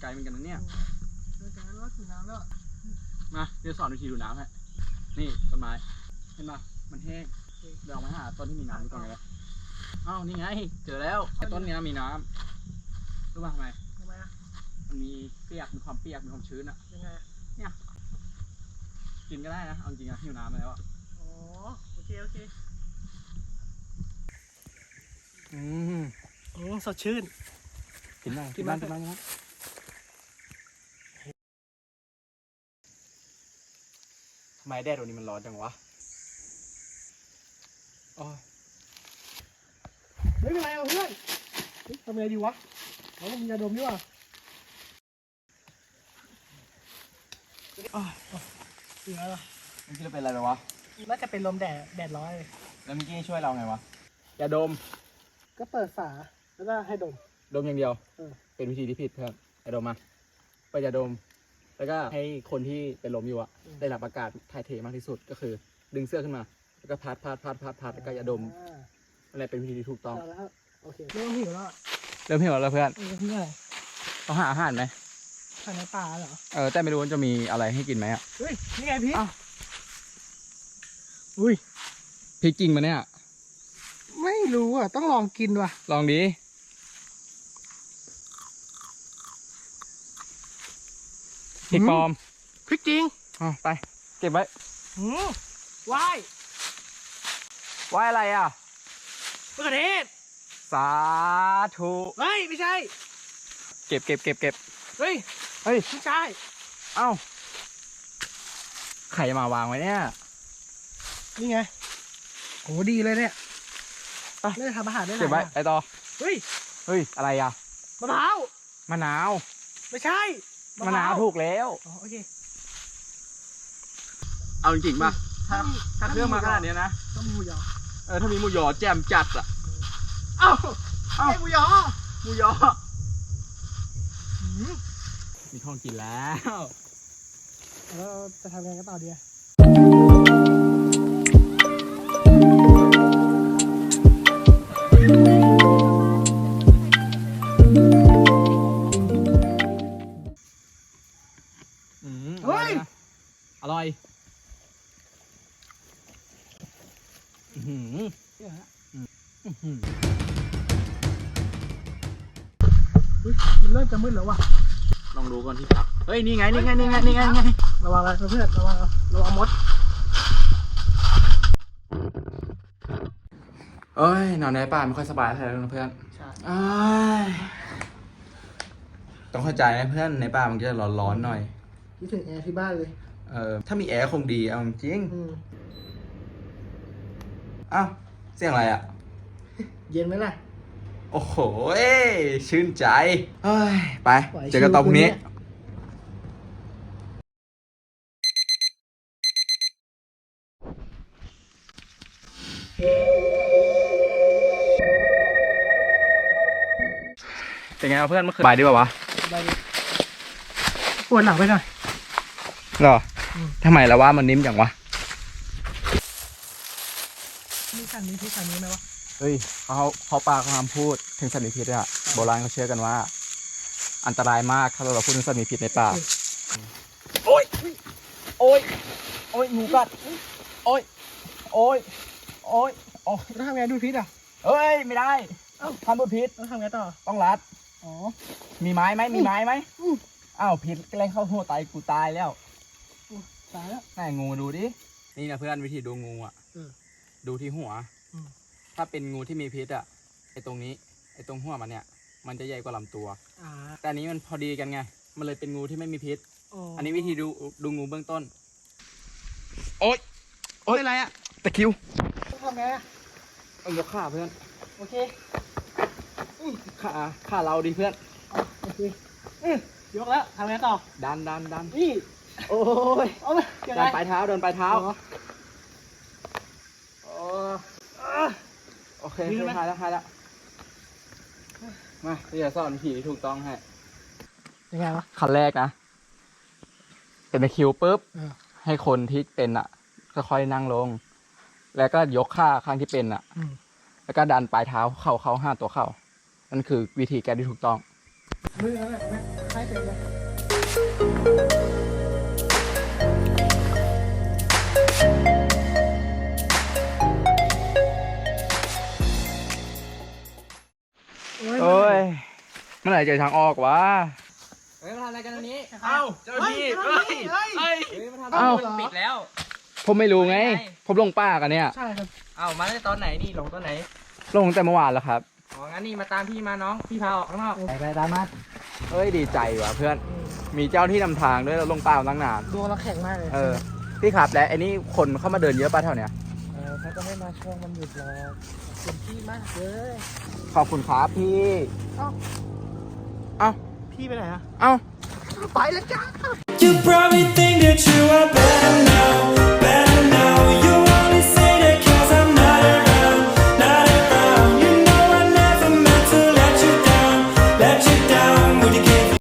ไกลเหมือนกันนะเนี่ยเดินจากนั้นก็ถึงน้ำแล้วอะมาเดี๋ยวสอนวิธีดูน้ำให้นี่ต้นไม้ เห็นปะมันแห้งเดี๋ยวเอามาหาต้นที่มีน้ำดูก่อนเลยอ้าวนี่ไง เจอแล้วไอ้ต้นเนี้ยมีน้ำรู้ป่ะทำไมทำไมอะมันมีเปียก มีความเปียก มีความชื้นอะยังไงอะกินก็ได้นะ เอาจริงๆอะหิวน้ำมาแล้วอะอ๋อโอเคโอเคอืมอืมสดชื่นกินได้กินได้กินได้กินได้ ทำไมแดดวันนี้มันร้อนจังวะโอ้ยไม่เป็นไรเอาเพื่อนเฮ้ยทำไงดีวะเราต้องมียาดมดีกว่าอะอะเหลือละมันคิดว่าเป็นอะไรไปวะ น่าจะเป็นลมแดดแดดร้อนเลยแล้วมิกกี้ช่วยเราไงวะ อย่าดม ก็เปิดฝาแล้วก็ให้ดม ดมอย่างเดียว เออ เป็นวิธีที่ผิดเพื่อนอย่าดมมาไปอย่าดม แล้วก็ให้คนที่เป็นลมอยู่อะได้รับอากาศถ่ายเทมากที่สุดก็คือ ดึงเสื้อขึ้นมา แล้วก็พัดพัดพัดพัดพัดแล้วก็อย่าดมอ่าอะไรเป็นวิธีที่ถูกต้องเอาแล้วโอเคเริ่มหิวแล้วอะเริ่มหิวแล้วเพื่อนเออเพื่อนต้องหาอาหารไหมทานในป่าเหรอเออแต่ไม่รู้ว่าจะมีอะไรให้กินไหมอะเฮ้ยนี่ไงพี่อ้าวอุ้ยพริกจริงมาเนี่ย ไม่รู้อะ ต้องลองกินว่ะ ลองดิ พริกปลอมพริกจริงอ๋อไป เก็บไว้หืมว้ายไว้อะไรอะมะเขือเทศสาธุเฮ้ยไม่ใช่ เก็บเก็บเก็บเก็บเฮ้ยเฮ้ยไม่ใช่เอ้าใครมาวางไว้เนี่ยนี่ไงโหดีเลยเนี่ยไปไม่ได้ทำอาหารได้หลาเก็บยไว้อย่างไอต่อเฮ้ยเฮ้ยอะไรอะมะพร้าวมะนาว ไม่ใช่ มะนาวถูกแล้ว อ๋อโอเค เอาจริงๆป่ะถ้าถ้าถ้าเครื่องมาขนาดเนี้ยนะ ต้องมีหมูยอเออถ้ามีหมูยอแจ่มจัดอะ เอ้าเอ้าไอ้หมูยอหมูยอหืมมีของกินแล้ว แล้วเราจะทำยังไงกันต่อดีอะ อร่อยอื้อหือเนี่ยฮะอื้อหือเฮ้ยมันเริ่มจะมืดแล้วว่ะลองดูก่อนที่พัก เฮ้ยนี่ไงนี่ไง นี่ไง นี่ไง นี่ไง ระวังนะเพื่อนระวังเอาระวังมด เอ้ยนอนในป่าไม่ค่อยสบายเท่าไหร่นะเพื่อนใช่เอ้ยต้องเข้าใจนะเพื่อน ในป่ามันจะร้อนๆหน่อย คิดถึงแอร์ที่บ้านเลย เออถ้ามีแอร์คงดีเอาจริงอืมอ้าวเสียงอะไรอะ เย็นไหมล่ะ โอ้โหเอ้ยชื่นใจเฮ้ยไป ไหวเจอกันตอนพรุ่งนี้ ชิวคืนเนี้ยเป็นไงวะเพื่อนเมื่อคืนสบายดีป่าวะได้ดิปวดหลังไปหน่อยหรออืม ทำไมละว่ามันนิ่มจังวะมีสันนี้ที่สันนี้ไหมวะเฮ้ยเขาเขาปลาเขาห้ามพูดถึงสัตว์มีพิษอะโบราณเขาเชื่อกันว่า อันตรายมากถ้าเราพูดถึงสัตว์มีพิษในป่าโอ้ยโอ้ยโอ้ยงูกัดโอ้ยโอ้ยโอ้ยโอ้ยแล้วทำไงดูพิษอะเฮ้ยไม่ได้เอ้าทำพูดพิษแล้วทำไงต่อต้องรัดอ๋อมีไม้ไหมมีไม้ไหมอืมอ้าวพิษแกล้งเข้าหัวตายกูตายแล้ว ตายแล้ว ไหนงูดูดิ นี่นะเพื่อนวิธีดูงูอะเออดูที่หัว อืม ถ้าเป็นงูที่มีพิษอะ ไอตรงนี้ ไอตรงหัวมันเนี่ย มันจะใหญ่กว่าลำตัว อ่าแต่อันนี้มันพอดีกันไง มันเลยเป็นงูที่ไม่มีพิษอ๋ออัอันนี้วิธีดูดูงูเบื้องต้น โอ๊ย โอ๊ยเป็นไรอะ ตะคริวต้องทำไงอะเอายกขาเพื่อน โอเคขา ขาเราดิเพื่อน เอาโอเคอืมยกแล้วทำไงต่อ ดันดันดันนี่ โอ้ยเอาเลยยังไงดันปลายเท้าเดินปลายเท้าอ๋อโอ้อะโอเคดีไหมหายแล้วหายแล้วมาเดี๋ยวสอนวิธีที่ถูกต้องให้ยังไงวะขั้นแรกนะเป็นตะคริวปุ๊บเออให้คนที่เป็นอะค่อยๆนั่งลง แล้วก็ยกขาข้างที่เป็นอะอืมแล้วก็ดันปลายเท้าเข้าเข้าห้าตัวเข้านั่นคือวิธีแก้ที่ถูกต้องมือนั่นแหละคล้ายๆเป็นเลย เมื่อไหร่จะทางออกวะเฮ้ยมาทำอะไรกันตรงนี้เอ้าเจ้าที่เฮ้ยเฮ้ยเฮ้ยมาทำเอ้ามันปิดแล้ว ผมไม่รู้ไงไม่ไงผมลงป่ากันเนี่ย ใช่ครับ เอ้ามาตั้งแต่ตอนไหนนี่หลงตอนไหนลงตั้งแต่เมื่อวานแล้วครับ อ๋อ งั้นนี่มาตามพี่มาน้อง พี่พาออกข้างนอก ไปไปตามมาเฮ้ยดีใจว่ะเพื่อน มีเจ้าที่นำทางด้วยเราลงป่ามาตั้งนานดวงเราแข็งมากเลย เออ พี่ครับและไอ้นี่คนเข้ามาเดินเยอะป่ะแถวเนี้ยเออเขาจะไม่มาช่วงวันหยุดหรอกขอบคุณพี่มากเลย ขอบคุณครับพี่เอ้า เอ้า พี่ไปไหนอะ เอ้า ไปแล้วจ้า You probably think that you are better